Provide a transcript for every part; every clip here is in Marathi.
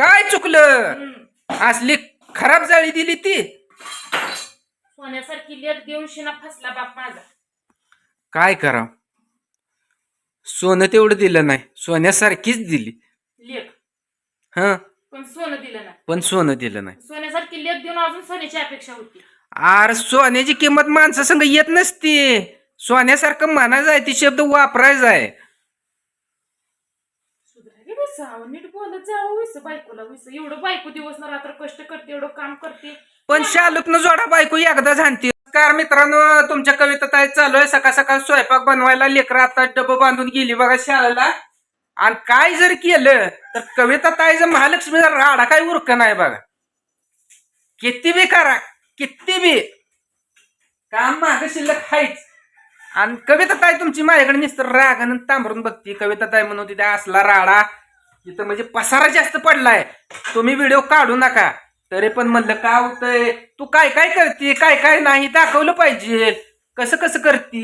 काय चुकलं? हम्म. असली खराब जाळी दिली ती. सोन्यासारखी लेट देऊन शिना फसला बाप माझा. काय करा सोनं तेवढं दिलं नाही. सोन्यासारखीच दिली. लेट हा? पण सोनं दिलं नाही. पण सोनं दिलं नाही. सोन्यासारखी लेट देऊन अजून सोन्याची अपेक्षा होती. आर सोन्याची किंमत माणसा संग येत नसते. सोन्यासारखं म्हणायचं आहे ती शब्द वापरायचा आहे. सुधरा नीट बोलत जावं विस बायकोला विस. एवढं बायको दिवस ना रात्र कष्ट करते एवढं काम करते. पण शालूतनं जोडा बायको एकदा झाणती कार मित्रांनो तुमच्या कविता आहे चालू आहे. सकाळ सकाळ स्वयंपाक बनवायला लेकरं आता डबं बांधून गेली बघा शाळेला. आणि काय जर केलं तर कविता ताईचं महालक्ष्मीचा राडा काय उरक नाही बघा. किती बी करा किती बी. काम माग शिल्लक हायच. आणि कविता ताई तुमची माझ्याकडे नुसतं रागानं तांबरून बघती. कविता ताई म्हणून तिथे असला राडा तिथं म्हणजे पसारा जास्त पडलाय. तुम्ही व्हिडिओ काढू नका. तरी पण म्हणलं का होतंय? तू काय काय करते? काय काय नाही? दाखवलं पाहिजे. कसं कसं करते?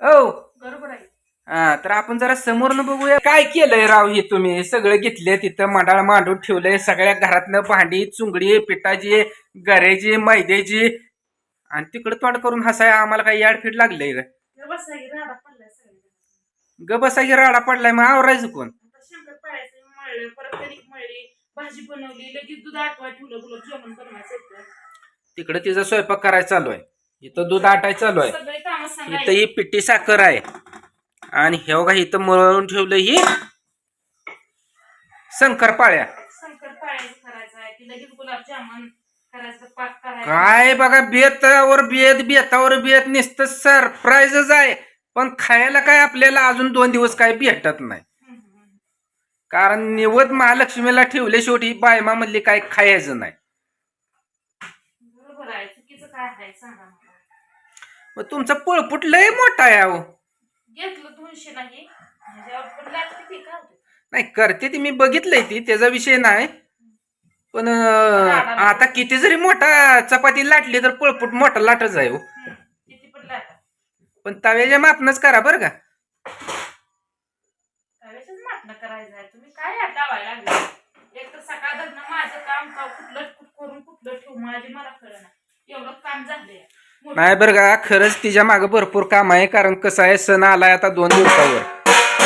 ओ बरोबर आहे. हा तर आपण जरा समोरनं बघूया. काय केलंय राव हे तुम्ही? सगळं घेतलंय तिथं मांडाळ मांडून ठेवलंय. सगळ्या घरातनं भांडी चुंगडी पिठाची गऱ्याची मैद्याची. आणि तिकडं तोंड करून हसाय आम्हाला काही याडफीट लागलंय हे. ग बसायची राडा पडलाय. मग आवरायचं कोण? मळलं परत कणिक मळली भाजी बनवली लगेच दूध ठेवलं बनवायचं होतं. तिकडं तिचा स्वयंपाक करायचा चालू आहे. इथं दूध आटाय चालू आहे. सगळे काम इथं सांगायचे ही पिठी साखर आहे. आणि हे बघा इथं मळून ठेवलं ही शंकरपाळ्या शंकर पाळायचं करायचं आहे. की लगेच गुलाबजामुन करायचं पाक करायचं. काय बघा बेतावर बेत बेतावर बेत नुसतं सरप्राईजच आहे. पण खायला काय आपल्याला अजून दोन दिवस काय भेटत नाही. कारण निवद महालक्ष्मीला ठेवले शेवटी बायमा मधली काय खायचं नाही. बरोबर आहे चुकीचं काय आहे सांगा मला. मग तुमचा पळपुट लय मोठा आहे अहो. घेतलं दोनशे नाही म्हणजे आपण लागते ते का होते नाही करते ती मी बघितलंय ती त्याचा विषय नाही. पण अं, आता किती जरी मोठा चपाती लाटली तर पळपुट मोठा लाटच आहे हो. किती पण तव्याच्या मापनच करा बरं का त्यावेळेसच माटणं करायचं आहे तुम्ही काय हात लावायला एक तर सकाळ माझं काम कुठलं करून कुठलं ठेवू माझी मला कळलं एवढं काम झालंय. नाही बरं का खरंच तिच्यामागे भरपूर काम आहे कारण कसं आहे सण आलाय आता दोन दिवसावर.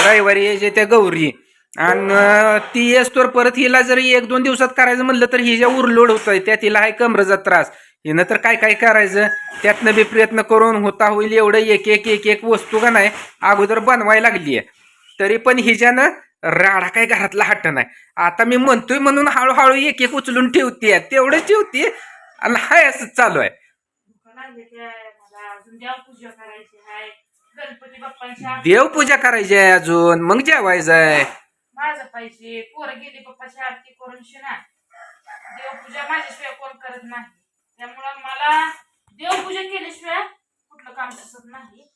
रविवारी यायचे त्या गौरी. आणि ती येस्तोर परत हिला जर एक दोन दिवसात करायचं म्हणलं तर हिच्या उरलोड होत आहे तिला आहे कमरेचा त्रास. हिनं तर काय काय करायचं? त्यातनं बी प्रयत्न करून होता होईल एवढं एक एक एक एक वस्तू का नाही अगोदर बनवायला लागली आहे तरी पण हिच्यानं राडा काय घरातला हट्ट नाही. आता मी म्हणतोय म्हणून हळूहळू एक एक उचलून ठेवते तेवढंच ठेवते. आणि हाय असं चालू आहे. अजून देवपूजा करायची आहे अजून. मग जेवायचं आहे. माझं पाहिजे. पोरं गेली बाप्पाची आरती करून शिना देवपूजा माझ्याशिवाय कोण करत नाही. त्यामुळं मला देवपूजा केल्याशिवाय कुठलं काम सुचत नाही.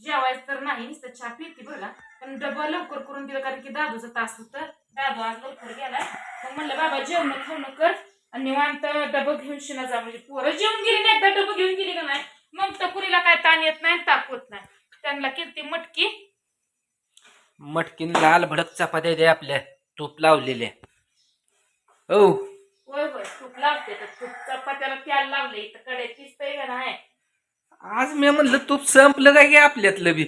जेवायचं तर नाही नुसतं चहा पिते बघा पण डबा लवकर करून दिलं कारण की दादूचा तास होतं. दादू आज लवकर गेलाय. मग म्हणलं बाबा जेवण खावणं कर आणि निवांत डबं घेऊन शिना जा. म्हणजे पोरं जेवून गेली नाही एकदा डबं घेऊन गेली का नाही? मग टकुरीला काय ताण येत नाही ताक होत नाही. त्यांना केली मटकी. मटकीन लाल भडक चपात्या द्या आपल्या तूप लावलेल्या हो होय होय तूप लावते तर तूप चपात्याला त्याला लावले इथं कडे दिसतंय का नाही? आज मी म्हणलं तूप संपलं काय की आपल्यातलं बी?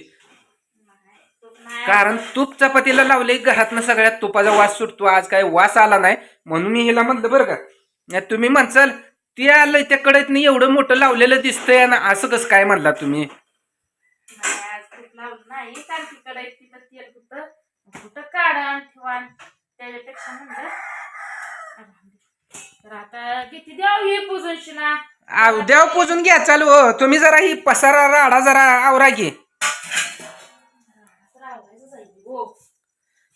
कारण तूप चपातीला लावले घरातनं सगळ्यात तुपाचा वास सुटतो. आज काय वास आला नाही म्हणून मी हिला म्हणलं बरं का. तुम्ही म्हणसाल ते आलंय त्या कडेत एवढं मोठं लावलेलं दिसतंय ना असं कसं काय म्हणला तुम्ही? काढा आणि ठेवा त्याच्यापेक्षा म्हणलं तर आता किती द्याव हे शिना आव देव पूजून घ्या चालू हो. तुम्ही जरा ही पसारा राडा जरा आवरा की.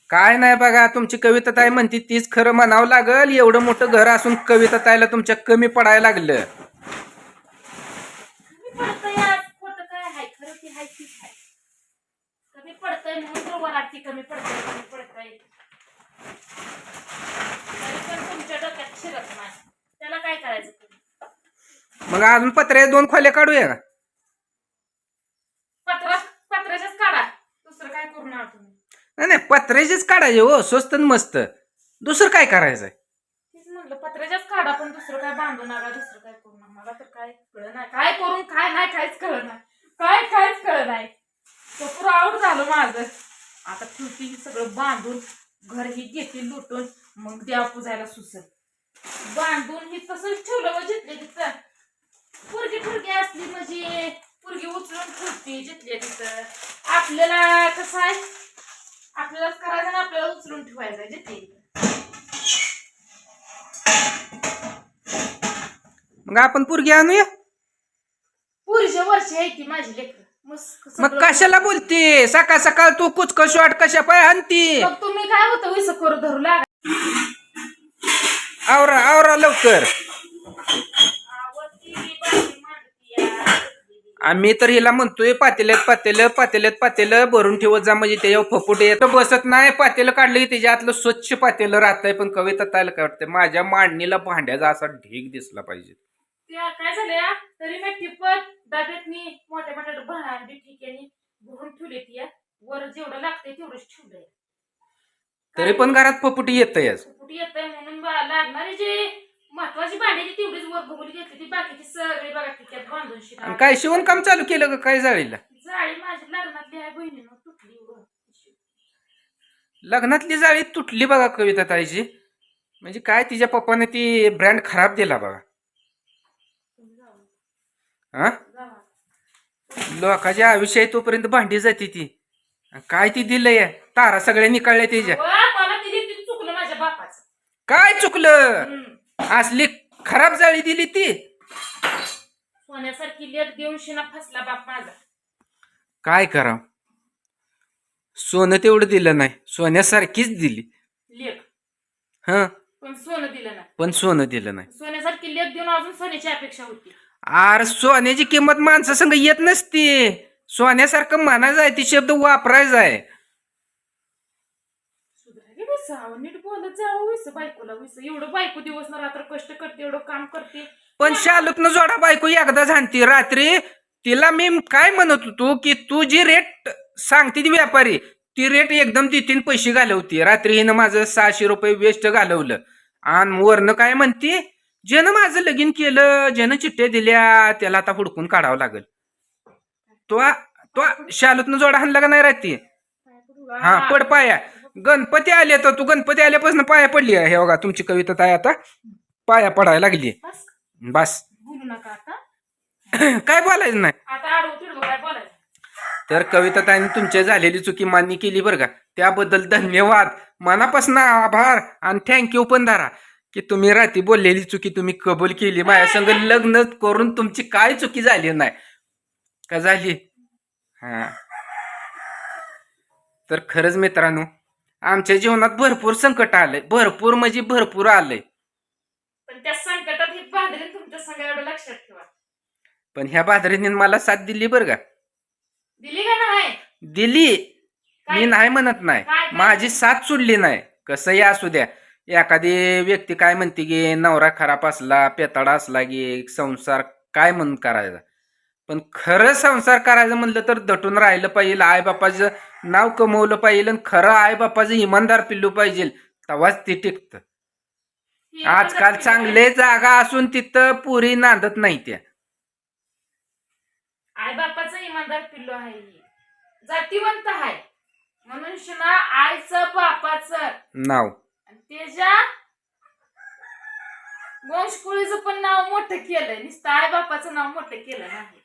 काय नाही बघा तुमची कविता ताई म्हणते तीच खरं म्हणावं लागल एवढं मोठं घर असून कविता ताईला तुमच्या कमी पडायला लागलं. त्याला काय करायचं? मग अजून पत्रे दोन खोल्या काढूया का? पत्रा पत्र्याच्याच काढा. दुसरं काय करू नका तुम्ही. नाही नाही पत्र्याचेच काढायचे हो स्वस्त आणि मस्त. दुसरं काय करायचंय? तेच म्हणलं पत्र्याच्याच काढा पण दुसरं काय बांधू नका दुसरं काय करू नका. मला तर काय कळ नाही. काय करून काय नाही काहीच कळ नाही. काय काहीच कळ नाही. तो पुरं आऊट झालं माझं. आता ठेवती सगळं बांधून घर ही घेते लुटून मग देवा पुजायला सुचल बांधून हे तसंच ठेवलं मग जिथले तिथं. पुरगी पुरगी असली म्हणजे पुरगी उचलून ठेवते जिथले तिथं. आपल्याला कसं आहे? आपल्यालाच करायचं आणि आपल्याला उचलून ठेवायचं जिथे मग आपण पोरगी आणूया? पुरीच्या वर्षी आहे ती माझी लेकर. मग कशाला बोलते? सकाळ सकाळ तू कुचक शॉट कशा पाय आणती? मग तुम्ही काय होतं? विस करू धरू लागा. आवरा आवरा लवकर. आम्ही तर हिला म्हणतोय पातेल्यात पातेलं पातेल्यात पातेलं भरून ठेवत जा म्हणजे त्याच्यावर फपुटे येत. बसत नाही पातेलं काढलं की त्याच्यातलं स्वच्छ पातेलं राहतंय. पण कविता तायला काय वाटतंय? माझ्या मांडणीला भांड्याचा असा ढीग दिसला पाहिजे. त्या काय तरी मी टिपत डब्यातनी मोठ्या मोठ्या भांडी ठिकाणी भरून ठेवली ती या. वर जेवढं लागतंय तेवढंच ठेवलंय. तरी पण घरात फपुटी येतंय कुठे येतंय म्हणून बा- लागणारी जी. महत्वाची भांडी तेवढीच वर बघून घेतली ती बाकीची सगळी बघा बांधून आणि काय शिवण काम चालू केलं का काय जाळीला जाळी माझी लग्नातली आहे बहिणीनं तुटली वर. लग्नातली जाळी तुटली बघा कविता ताईची म्हणजे काय तिच्या पप्पाने ती ब्रँड खराब दिला बघा तुम्ही जावा. हा जावा. लोकांच्या आयुष्यात तोपर्यंत भांडी जाते ती आणि काय ती दिलंय तारा सगळ्या निकाळल्या त्याच्या वा, मला तिने ती चुकलं माझ्या बापाचं काय चुकलं हम्म. असली खराब जाळी दिली ती. सोन्यासारखी लेट देऊन शिना फसला बाप माझा. काय करा? सोनं तेवढं दिलं नाही सोन्यासारखीच दिली. लेख. ह? पण सोनं दिलं ना पण सोनं दिलं नाही. सोन्यासारखी लेख देऊन अजून सोन्याची अपेक्षा होती. आर सोन्याची किंमत माणसा संग येत नसती. सोन्यासारखं म्हणायचं आहे ती शब्द वापरायचा आहे. नीट बोलत जावं विस बायकोला विस एवढं बायको दिवस ना रात्र कष्ट करते एवढं काम करते. पण शालूतनं जोडा बायको एकदा झांती रात्री. तिला मी काय म्हणत होतो की तू जी रेट सांगते ती व्यापारी ती रेट एकदम ती तीन पैसे घालवती. रात्री हिनं माझं सहाशे रुपये वेस्ट घालवलं. आणि वरनं काय म्हणते ज्यानं माझं लगीन केलं ज्यानं चिठ्ठ्या दिल्या त्याला आता हुडकून काढावं लागेल. तो तो शालूतनं जोडा हाणला का नाही राहते हा पड पाया. गणपती आले तर तू गणपती आल्यापासून पाया पडली आहे. हे बघा तुमची कविता काय आता पाया पडायला लागली. बस. बस. बोलू नका आता. काय बोलायचं नाही? आता आडवं तिडवं काय बोलायचं? तर कविता ताईने तुमच्या झालेली चुकी मान्य केली बरं का. त्याबद्दल धन्यवाद. मनापासून आभार आणि थँक्यू पण धरा. की तुम्ही रात्री बोललेली चुकी तुम्ही कबूल केली. माझ्या संग लग्न करून तुमची काय चुकी झाली नाही? का झाली? हा. तर खरंच मित्रांनो आमच्या जीवनात भरपूर संकट आलंय. भरपूर म्हणजे भरपूर आलंय. पण त्या संकटात ही बांधली तुमच्या संग एवढं लक्षात ठेवा. पण ह्या बाजारीने मला साथ दिली बरं का? दिली का नाही? दिली. मी? नाही म्हणत नाही. काय? माझी साथ सोडली नाही. कसंही असू द्या. एखादी व्यक्ती काय म्हणते की नवरा खराब असला पेताडा असला की संसार काय म्हणून करायचा? पण खरं संसार करायचं म्हणलं तर दटून राहिलं पाहिजे आईबापाचं नाव कमवलं पाहिजे आणि खरं आईबापाचं इमानदार पिल्लू पाहिजे तेव्हाच ते टिकतं. आजकाल चांगले जागा असून तिथं पुरी नांदत नाही त्या. आई बापाचं इमानदार पिल्लू आहे ही. जातीवंत आहे. म्हणून शिना आईचं बापाचं. नाव. त्याच्या वंशकुळीचं पण नाव मोठं केलंय. नुसतं आई बापाचं नाव मोठं केलं नाही.